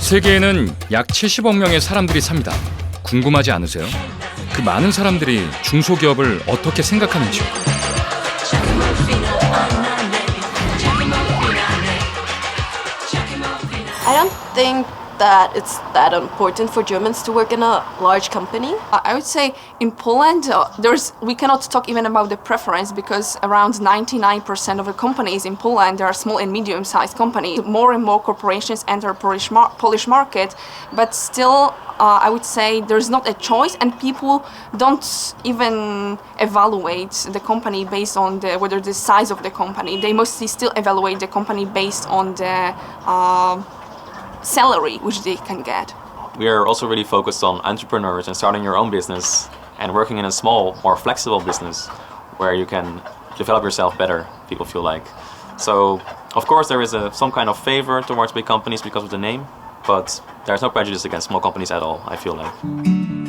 세계에는 약 70억 명의 사람들이 삽니다. 궁금하지 않으세요? 그 많은 사람들이 중소기업을 어떻게 생각하는지요? That it's that important for Germans to work in a large company. I would say in Poland, uh, there's we cannot talk even about the preference because around 99% of the companies in Poland are small and medium-sized companies. More and more corporations enter Polish mar- Polish market, but still, uh, I would say there's not a choice, and people don't even evaluate the company based on the whether the size of the company. They mostly still evaluate the company based on the uh, salary which they can get. We are also really focused on entrepreneurs and starting your own business and working in a small, more flexible business where you can develop yourself better, people feel like. So, of course, there is a, some kind of favor towards big companies because of the name, but there's no prejudice against small companies at all, I feel like.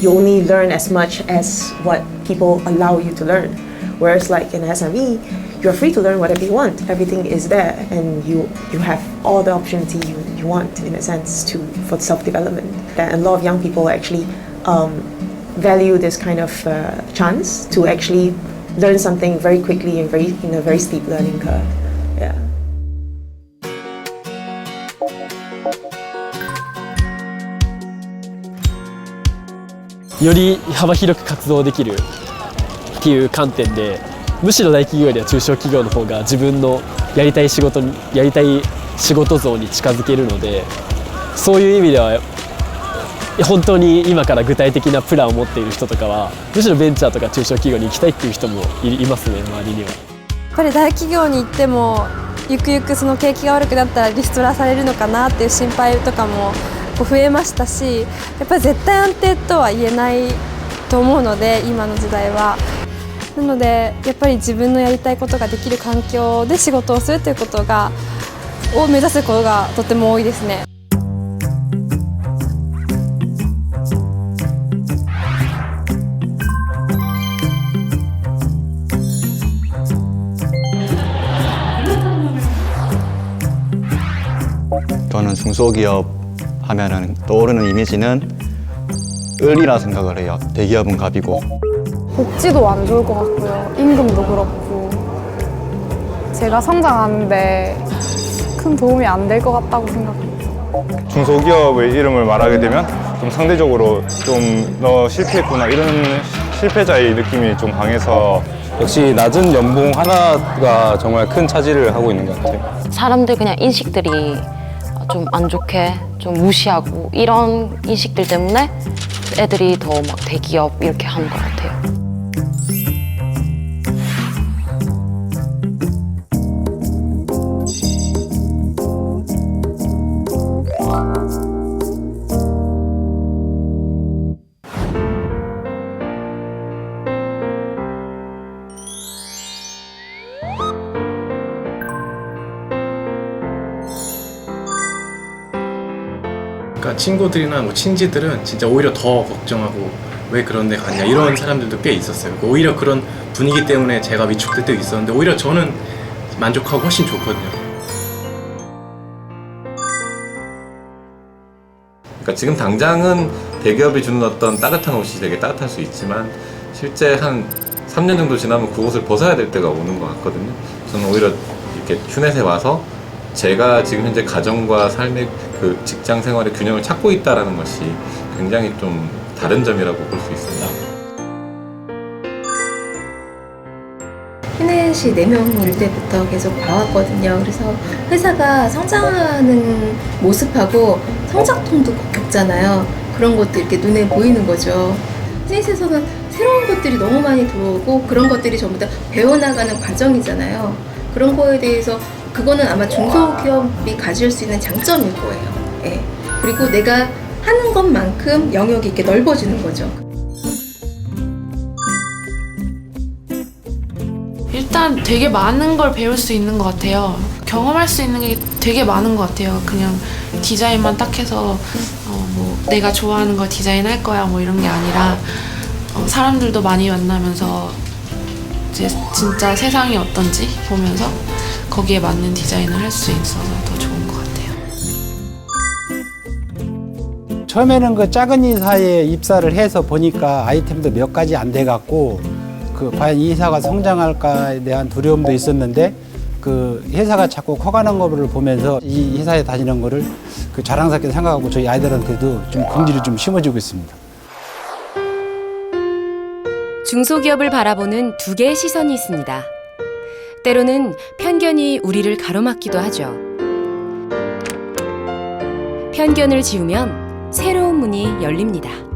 You only learn as much as what people allow you to learn. Whereas like in SME, you're free to learn whatever you want. Everything is there and you you have all the opportunity you, you want in a sense to for self-development. And a lot of young people actually um, value this kind of uh, chance to actually learn something very quickly and very in a very steep learning curve. より幅広く活動できるっていう観点でむしろ大企業よりは中小企業の方が自分のやりたい仕事にやりたい仕事像に近づけるのでそういう意味では本当に今から具体的なプランを持っている人とかはむしろベンチャーとか中小企業に行きたいっていう人もいいますね周りには。やっぱり大企業に行ってもゆくゆくその景気が悪くなったらリストラされるのかなっていう心配とかもこう増えましたしやっぱり絶対安定とは言えないと思うので今の時代は。なのでやっぱり自分のやりたいことができる環境で仕事をするということがを目指すことがとても多いですね。 저는 중소기업 하면은 떠오르는 이미지는 을이라 생각을 해요. 대기업은 갑이고 복지도 안 좋을 것 같고요. 임금도 그렇고. 제가 성장하는데 큰 도움이 안 될 것 같다고 생각합니다. 중소기업의 이름을 말하게 되면 좀 상대적으로 좀 너 실패했구나 이런 실패자의 느낌이 좀 강해서 역시 낮은 연봉 하나가 정말 큰 차지를 하고 있는 것 같아요. 사람들 그냥 인식들이 좀 안 좋게 좀 무시하고 이런 인식들 때문에 애들이 더 막 대기업 이렇게 하는 것 같아요. 친구들이나 뭐 친지들은 진짜 오히려 더 걱정하고 왜 그런 데 갔냐 이런 사람들도 꽤 있었어요. 그러니까 오히려 그런 분위기 때문에 제가 위축될 때도 있었는데 오히려 저는 만족하고 훨씬 좋거든요. 그러니까 지금 당장은 대기업이 주는 어떤 따뜻한 옷이 되게 따뜻할 수 있지만 실제 한 3년 정도 지나면 그 옷을 벗어야 될 때가 오는 것 같거든요. 저는 오히려 이렇게 휴넷에 와서 제가 지금 현재 가정과 삶의 그 직장 생활의 균형을 찾고 있다라는 것이 굉장히 좀 다른 점이라고 볼 수 있습니다. 휴넷이 4명 올 때부터 계속 봐왔거든요. 그래서 회사가 성장하는 모습하고 성장통도 겪잖아요. 그런 것도 이렇게 눈에 보이는 거죠. 휴넷에서는 새로운 것들이 너무 많이 들어오고 그런 것들이 전부 다 배워나가는 과정이잖아요. 그런 거에 대해서 그거는 아마 중소기업이 가질 수 있는 장점일 거예요. 예. 그리고 내가 하는 것만큼 영역이 이렇게 넓어지는 거죠. 일단 되게 많은 걸 배울 수 있는 것 같아요. 경험할 수 있는 게 되게 많은 것 같아요. 그냥 디자인만 딱 해서 어, 뭐 내가 좋아하는 걸 디자인할 거야 뭐 이런 게 아니라 어, 사람들도 많이 만나면서 이제 진짜 세상이 어떤지 보면서 거기에 맞는 디자인을 할 수 있어서 더 좋은 것 같아요. 처음에는 그 작은 회사에 입사를 해서 보니까 아이템도 몇 가지 안 돼 갖고 그 과연 이 회사가 성장할까에 대한 두려움도 있었는데 그 회사가 자꾸 커가는 거를 보면서 이 회사에 다니는 거를 그 자랑스럽게 생각하고 저희 아이들한테도 좀 긍지를 좀 심어주고 있습니다. 중소기업을 바라보는 두 개의 시선이 있습니다. 때로는 편견이 우리를 가로막기도 하죠. 편견을 지우면 새로운 문이 열립니다.